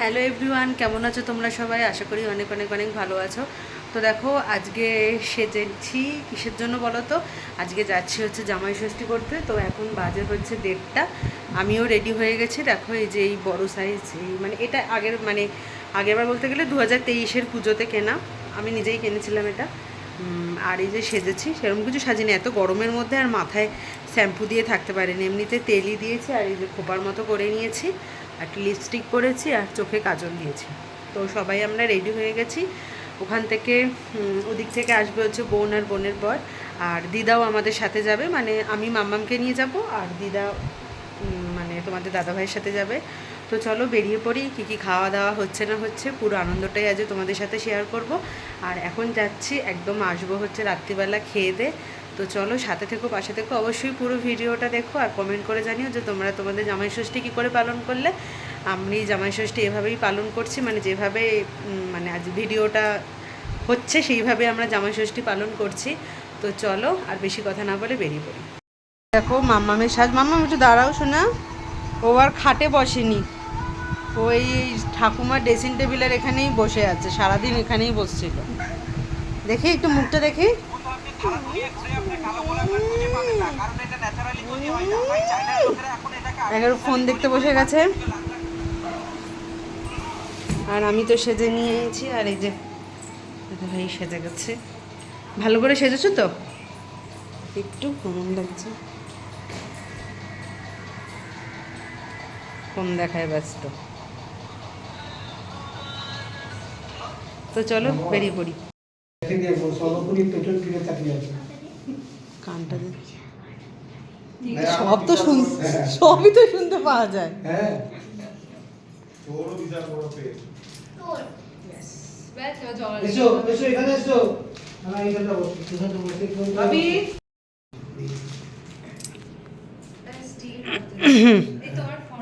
Hello everyone, কেমন আছো তোমরা সবাই? আশা করি অনেক অনেক অনেক ভালো আছো। তো দেখো, আজকে সেজেছি কিসের জন্য বলো তো? আজকে যাচ্ছি হচ্ছে জামাই ষষ্ঠী করতে, তো এখন বাজে হচ্ছে দেড়টা। আমিও রেডি হয়ে গেছি। দেখো, এই যে এই বড়ো সাইজ এই মানে এটা আগের মানে আগেরবার বলতে গেলে দু হাজার তেইশের পুজোতে কেনা। আমি নিজেই কিনেছিলাম এটা। আর এই যে সেজেছি, সেরকম কিছু সাজিনি। এত গরমের মধ্যে আর মাথায় শ্যাম্পু দিয়ে থাকতে পারেনি। এমনিতে তেলই দিয়েছি আর এই যে খোপার মতো করে নিয়েছি। একটা লিপস্টিক করেছি আর চোখে কাজল দিয়েছি। তো সবাই আমরা রেডি হয়ে গেছি। ওখান থেকে ওদিক থেকে আসবে হচ্ছে বোন আর বোনের পর আর দিদাও আমাদের সাথে যাবে। মানে আমি মাম্মামকে নিয়ে যাব আর দিদা মানে তোমাদের দাদাভাইয়ের সাথে যাবে। তো চলো বেরিয়ে পড়ি। কী কী খাওয়া দাওয়া হচ্ছে না হচ্ছে পুরো আনন্দটাই আজ তোমাদের সাথে শেয়ার করব। আর এখন যাচ্ছি, একদম আসব হচ্ছে রাত্রিবেলা খেয়ে দে। তো চলো সাথে থেকো, পাশে থেকো। অবশ্যই পুরো ভিডিওটা দেখো আর কমেন্ট করে জানিও যে তোমরা তোমাদের জামাই ষষ্ঠী কী করে পালন করলে। আমি জামাই ষষ্ঠী এভাবেই পালন করছি মানে যেভাবে মানে আজ ভিডিওটা হচ্ছে সেইভাবে আমরা জামাই ষষ্ঠী পালন করছি। তো চলো আর বেশি কথা না বলে বেরিয়ে পড়ি। দেখো মাম্মামের সাজ, মাম্মাম একটু দাঁড়াও শোনা। ও আর খাটে বসেনি। ওই ঠাকুমার ড্রেসিং টেবিলের এখানেই বসে আছে, সারাদিন এখানেই বসছিল। দেখি একটু মুখটা দেখি। ফোন দেখতে বসে গেছে। আর আমি তো সেজে নিয়েছি আর এই যে ভাই সেজে গেছে। ভালো করে সেজেছো তো? একটু কেমন লাগছে। ফোন দেখায় ব্যস্ত। তো চলো, বেরিয়ে পড়ি। কানটা সব তো শুন সবই তো শুনতে পাওয়া যায়। হ্যাঁ। এসো এসো এখানে এসো। আমার এখানে বসে।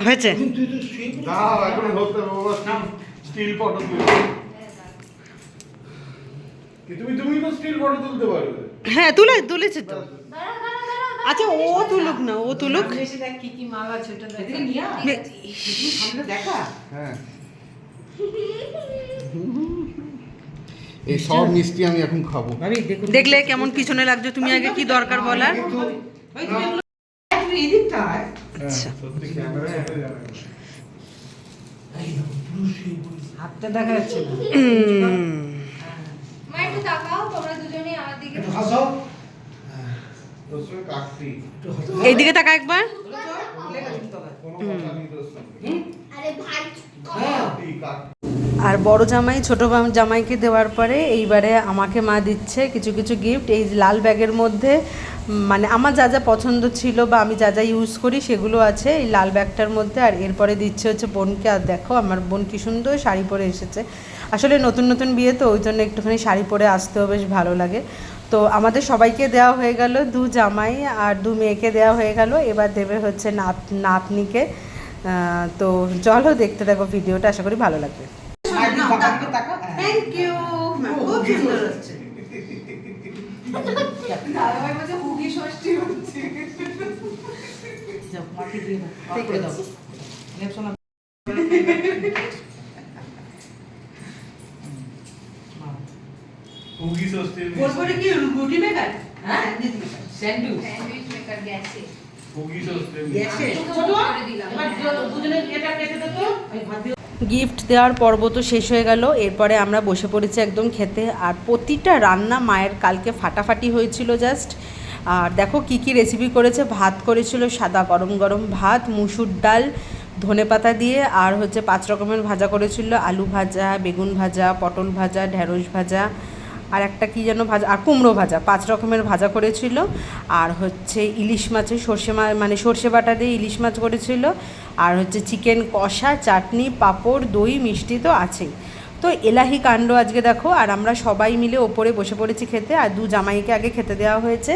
হয়েছে। তুই তো স্টিল। কি তুমি তুমি তো স্টিল ফটো তুলতে পারবে হ্যাঁ তুলে তুলেছে তো। আচ্ছা ও তুলুক না ও তুলুক। হ্যাঁ। এই সব মিষ্টি আমি এখন খাব। দেখলে কেমন পিছনে লাগছে তুমি আগে কি দরকার বলার? আচ্ছা। ক্যামেরা চলে যাবে হাতটা দেখা যাচ্ছে মা একটু তাকাও তোমরা দুজনে আমার দিকে একটু হাসো। এইদিকে তাকা একবার। কোনো কথা নেই তোর সঙ্গে আরে ভাই হ্যাঁ কাকতি, কাকতি। আর বড় জামাই, ছোট জামাইকে দেওয়ার পরে এইবারে আমাকে মা দিচ্ছে কিছু কিছু গিফট এই লাল ব্যাগের মধ্যে মানে আমার যা যা পছন্দ ছিল বা আমি যা যা ইউজ করি সেগুলো আছে এই লাল ব্যাগটার মধ্যে। আর এরপরে দিচ্ছে হচ্ছে বোনকে। আর দেখো আমার বোন কি সুন্দর শাড়ি পরে এসেছে। আসলে নতুন নতুন বিয়ে তো, ওই জন্য একটুখানি শাড়ি পরে আসতেও বেশ ভালো লাগে। তো আমাদের সবাইকে দেওয়া হয়ে গেল, দু জামাই আর দু মেয়েকে দেওয়া হয়ে গেল। এবার দেবে হচ্ছে নাত নাতনিকে। তো চলো দেখতে দেখো ভিডিওটা। আশা করি ভালো লাগবে। থ্যাংক ইউ খুব সুন্দর হচ্ছে। হুগি ষষ্ঠীর কি রুটি মেকার হ্যাঁ স্যান্ডউইচ স্যান্ডউইচ মেকার গেছে। হুগি ষষ্ঠীর করে দিলাম। গিফট দেওয়ার পর্ব তো শেষ হয়ে গেল। এরপরে আমরা বসে পড়েছি একদম খেতে। আর প্রতিটা রান্না মায়ের কালকে ফাটাফাটি হয়েছিল জাস্ট আর দেখো কি কি রেসিপি করেছে। ভাত করেছিল সাদা গরম গরম ভাত, মুসুর ডাল ধনেপাতা দিয়ে। আর হচ্ছে পাঁচ রকমের ভাজা করেছিল। আলু ভাজা, বেগুন ভাজা, পটল ভাজা ঢ্যাঁড়স ভাজা। আর একটা কি যেন ভাজা, আর কুমড়ো ভাজা। পাঁচ রকমের ভাজা করেছিল। আর হচ্ছে ইলিশ মাছের সর্ষে মানে সর্ষে বাটা দিয়ে ইলিশ মাছ করেছিল। আর হচ্ছে চিকেন কষা, চাটনি, পাঁপড়, দই মিষ্টি তো আছেই। তো এলাহি কাণ্ড আজকে দেখো, আর আমরা সবাই মিলে ওপরে বসে পড়েছি খেতে, আর দু জামাইকে আগে খেতে দেওয়া হয়েছে।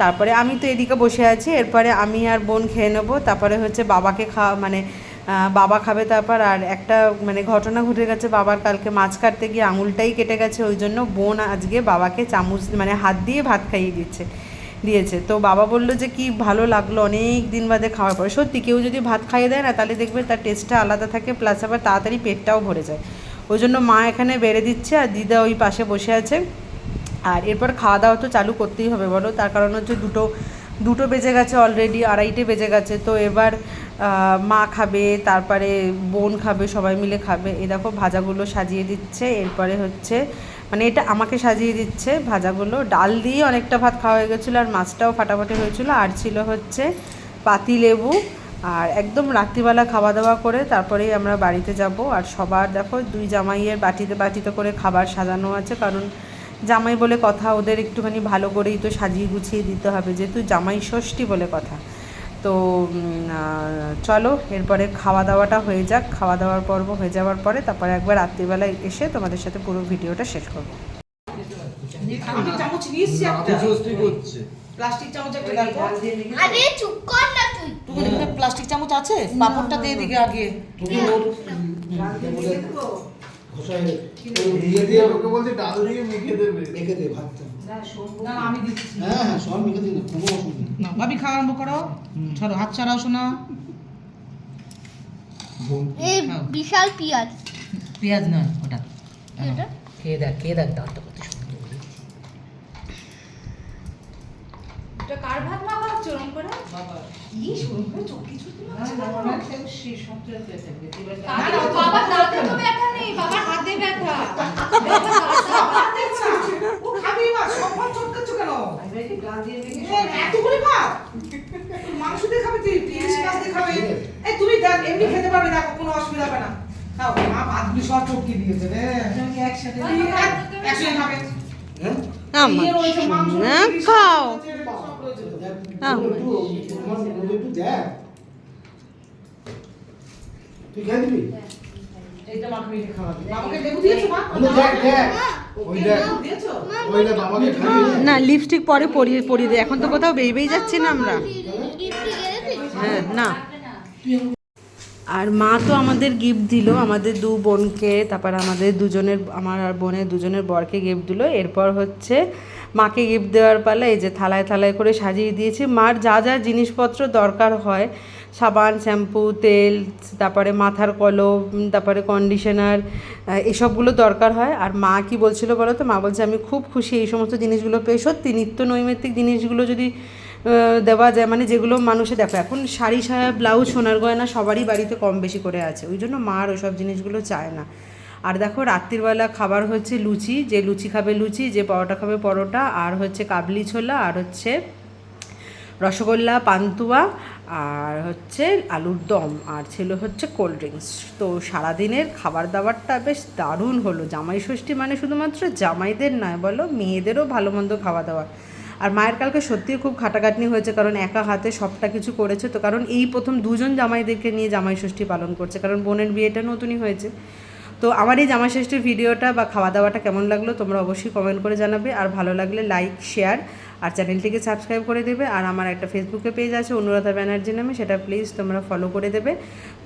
তারপরে আমি তো এদিকে বসে আছি, এরপরে আমি আর বোন খেয়ে নেব, তারপরে হচ্ছে বাবাকে খাওয়া মানে বাবা খাবে তারপর, আর একটা মানে ঘটনা ঘটে গেছে বাবার কালকে, মাছ কাটতে গিয়ে আঙুলটাই কেটে গেছে, ওই জন্য বোন আজকে বাবাকে চামচ মানে হাত দিয়ে ভাত খাইয়ে দিচ্ছে। দিয়েছে। তো বাবা বলল যে, কি ভালো লাগল, অনেক দিন বাদে খাওয়ার পরে। সত্যি কেউ যদি ভাত খাইয়ে দেয় না, তাহলে দেখবে তার টেস্টটা আলাদা থাকে প্লাস আবার তাড়াতাড়ি পেটটাও ভরে যায়। ওই জন্য মা এখানে বেড়ে দিচ্ছে আর দিদা ওই পাশে বসে আছে। আর এরপর খাওয়া দাওয়া তো চালু করতেই হবে, বলো। তার কারণ হচ্ছে দুটো দুটো বেজে গেছে অলরেডি আড়াইটে বেজে গেছে। তো এবার মা খাবে, তারপরে বোন খাবে, সবাই মিলে খাবে। এই দেখো ভাজাগুলো সাজিয়ে দিচ্ছে। এরপরে হচ্ছে মানে এটা আমাকে সাজিয়ে দিচ্ছে ভাজাগুলো। ডাল দিয়ে অনেকটা ভাত খাওয়া হয়ে গেছিল আর মাছটাও ফাটাফাটি হয়েছিল। আর ছিল হচ্ছে পাতি লেবু আর একদম রাত্রিবেলা খাওয়া দাওয়া করে তারপরেই আমরা বাড়িতে যাব। আর সবার দেখো দুই জামাইয়ের বাটিতে বাটিতে করে খাবার সাজানো আছে। কারণ জামাই বলে কথা, ওদের একটুখানি ভালো করেই তো সাজিয়ে গুছিয়ে দিতে হবে। যেহেতু জামাই ষষ্ঠী বলে কথা। তো চলো এরপরে খাওয়া দাওয়াটা হয়ে যাক খাওয়া দাওয়ার পর্ব হয়ে যাওয়ার পরে তারপরে একবার রাত্রিবেলায় এসে তোমাদের সাথে পুরো ভিডিওটা শেষ করব প্লাস্টিক চামচ আছে পাপড়টা দিয়ে দিকে আগে দিয়ে বলছে ডাল দিয়ে মেখে দেবে রেখে দে ভাতটা না না, আমি দিচ্ছি। হ্যাঁ হ্যাঁ সব মেখে দিন কোনো অসুবিধা। না ভাবি খাওয়া আরম্ভ করো। ছাড়ো হাত ছাড়াও শোনা এই বিশাল পিয়াজ। পেঁয়াজ নয় ওটা। খেয়ে দেখ খেয়ে দেখ ডালটা কত সুন্দর। এটা কার ভাত মাখা হচ্ছে ওরম করে? কি সুন্দর চোখে চোখে কার- বাবার দাঁতে তো ব্যথা? নেই বাবার হাতে ব্যথা ও খাবি মা সব ভাত চটকাচ্ছ কেন এই, এতগুলি ভাত? মাংস দিয়ে খাবে তুই? ইলিশ মাছ দিয়ে খাবে? এই তুমি এমনি খেতে পারবে দেখো কোনো অসুবিধা হবে না। খাও মা ভাতগুলি সব চটকে দিয়েছে রে। একসাথে একসাথে খাবে। খাও। হ্যাঁ। তুই খেয়ে দিবি এইটা মাকে খাওয়াবি বাবাকে লেবু দিয়েছ মা? দেখ দেখ। না লিপস্টিক পরে পরিয়ে পরিয়ে দিই এখন তো কোথাও বেরিয়ে যাচ্ছি না আমরা। হ্যাঁ না। আর মা তো আমাদের গিফট দিল আমাদের দু বোনকে তারপর আমাদের দুজনের আমার আর বোনের দুজনের বরকে গিফট দিল। এরপর হচ্ছে মাকে গিফট দেওয়ার পালা এই যে থালায় থালায় করে সাজিয়ে দিয়েছি। মার যা যা জিনিসপত্র দরকার হয় সাবান, শ্যাম্পু, তেল, তারপরে মাথার কলম তারপরে কন্ডিশনার এসবগুলো দরকার হয়। আর মা কি বলছিল বলো তো? মা বলছে, আমি খুব খুশি এই সমস্ত জিনিসগুলো পেয়ে সত্যি নিত্য নৈমিত্তিক জিনিসগুলো যদি দেওয়া যায় মানে যেগুলো মানুষে দেখো, এখন শাড়ি সায়া ব্লাউজ, সোনার গয়না সবারই বাড়িতে কম বেশি করে আছে। ওই জন্য মা আর ওইসব জিনিসগুলো চায় না। আর দেখো, রাত্রিবেলা খাবার হচ্ছে লুচি, যে লুচি খাবে লুচি, যে পরোটা খাবে পরোটা, আর হচ্ছে কাবলি ছোলা, আর হচ্ছে রসগোল্লা, পান্তুয়া আর হচ্ছে আলুর দম আর ছিল হচ্ছে কোল্ড ড্রিঙ্কস। তো সারাদিনের খাবার দাবারটা বেশ দারুণ হলো। জামাই ষষ্ঠী মানে শুধুমাত্র জামাইদের নয়, বলো মেয়েদেরও ভালো মন্দ খাওয়া দাওয়া। আর মায়ের কালকে সত্যিই খুব খাটাখাটনি হয়েছে, কারণ একা হাতে সবটা কিছু করেছে। তো কারণ এই প্রথম দুজন জামাইদেরকে নিয়ে জামাই ষষ্ঠী পালন করছে, কারণ বোনের বিয়েটা নতুনই হয়েছে। তো আমার এই ষষ্ঠীর ভিডিওটা বা খাওয়া দাওয়াটা কেমন লাগল তোমরা অবশ্যই কমেন্ট করে জানাবে। আর ভালো লাগলে লাইক শেয়ার আর চ্যানেলটিকে সাবস্ক্রাইব করে দেবে। আর আমার একটা ফেসবুকে পেজ আছে, অনুরাধা ব্যানার্জি নামে, সেটা প্লিজ তোমরা ফলো করে দেবে।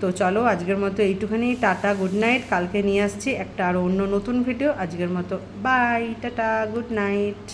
তো চলো, আজকের মতো এইটুখানি, টাটা গুড নাইট কালকে নিয়ে আসছি একটা আরও অন্য নতুন ভিডিও আজকের মতো বাই টাটা গুড নাইট